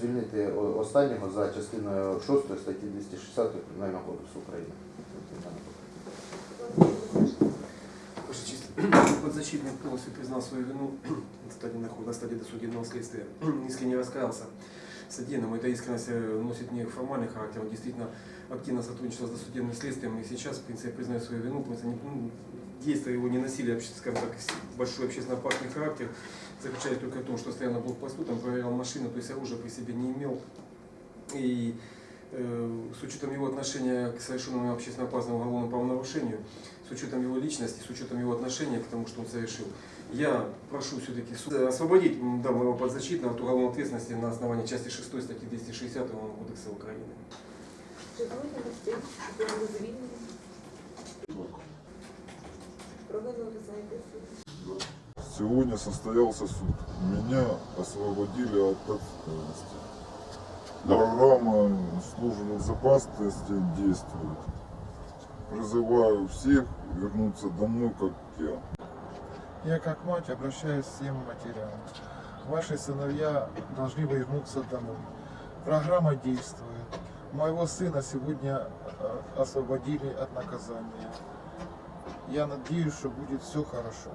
звільнити о- останнього за частиною 6 статті 260 Кримінального кодексу України. Ваша честь, подзащитный полностью признал свою вину на стадии, наход- на стадии досудебного следствия, искренне раскаялся в содеянном. Эта искренность э, носит не формальный характер, он действительно активно сотрудничал с досудебным следствием и сейчас, в принципе, признает свою вину, потому что не- ну, действия его не носили, скажем так, большой общественно опасный характер, заключались только в том, что стоял на блокпосту, там проверял машину, то есть оружия при себе не имел. И э, с учетом его отношения к совершенному общественно опасному уголовному правонарушению, с учетом его личности, с учетом его отношения к тому, что он совершил, я прошу все-таки освободить моего подзащитного от уголовной ответственности на основании части 6 статьи 260 Уголовного кодекса Украины. Сегодня состоялся суд. Меня освободили от ответственности. Программа службы безопасности действует. Призываю всех вернуться домой, как я. Я как мать обращаюсь к всем матерям. Ваши сыновья должны вернуться домой. Программа действует. Моего сына сегодня э, освободили от наказания. Я надеюсь, что будет все хорошо.